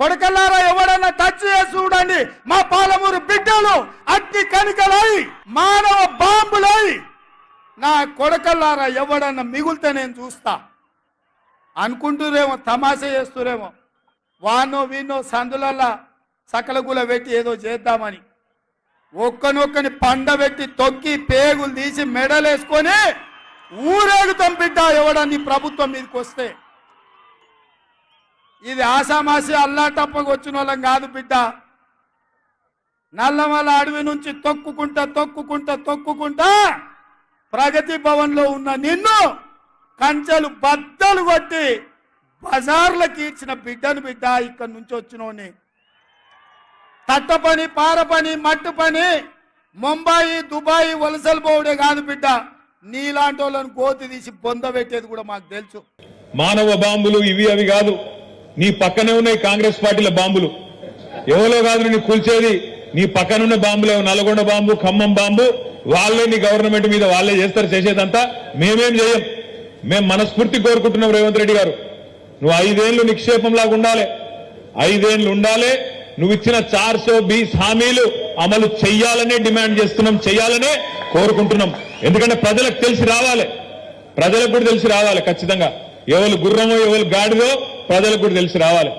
కొడకల్లారా ఎవడన్నా టచ్ చేసి చూడండి. మా పాలమూరు బిడ్డలు అగ్ని కనికలై మానవ బాంబులై. నా కొడకల్లారా ఎవడన్నా మిగులుతే నేను చూస్తా. అనుకుంటురేమో తమాషా చేస్తురేమో. వానో వీనో సందులల్లా సకలగుల పెట్టి ఏదో చేద్దామని. ఒక్కనొక్కని పండబెట్టి తొక్కి పేగులు తీసి మెడలేసుకొని ఊరేగుతాం బిడ్డ ఎవడని ప్రభుత్వం మీదకి వస్తే ఇది ఆసామాసి అల్లాటప్పకు వచ్చిన వాళ్ళం కాదు బిడ్డ. నల్లమల అడవి నుంచి తొక్కుకుంటా తొక్కుకుంటా తొక్కుకుంటా ప్రగతి భవన్లో ఉన్న నిన్ను కంచెలు బద్దలు కొట్టి బజార్లకు ఇచ్చిన బిడ్డను బిడ్డ ఇక్కడి నుంచి వచ్చినోని తట్ట పని పార పని మట్టు పని ముంబాయి దుబాయ్ వలసలు పోవడే కాదు బిడ్డ. నీలాంటి వాళ్ళని కోతి తీసి బొంద పెట్టేది కూడా మాకు తెలుసు. మానవ బాంబులు ఇవి అవి కాదు. నీ పక్కనే ఉన్నాయి కాంగ్రెస్ పార్టీల బాంబులు. ఎవరో కాదు నిన్ను కూల్చేది. నీ పక్కనున్న బాంబులే నల్గొండ బాంబు ఖమ్మం బాంబు. వాళ్ళే నీ గవర్నమెంట్ మీద వాళ్ళే చేస్తారు చేసేదంతా మేమేం చేయం. మేం మనస్ఫూర్తి కోరుకుంటున్నాం రేవంత్ రెడ్డి గారు. నువ్వు ఐదేళ్ళు నిక్షేపంలాగా ఉండాలి. ఐదేళ్ళు ఉండాలి. నువ్వు ఇచ్చిన చార్ సో బీస్ హామీలు అమలు చెయ్యాలనే డిమాండ్ చేస్తున్నాం చెయ్యాలనే కోరుకుంటున్నాం. ఎందుకంటే ప్రజలకు తెలిసి రావాలి. ప్రజలకు కూడా తెలిసి రావాలి ఖచ్చితంగా. ఎవరు గుర్రమో ఎవరు గాడిదో ప్రజలకు కూడా తెలిసి రావాలి.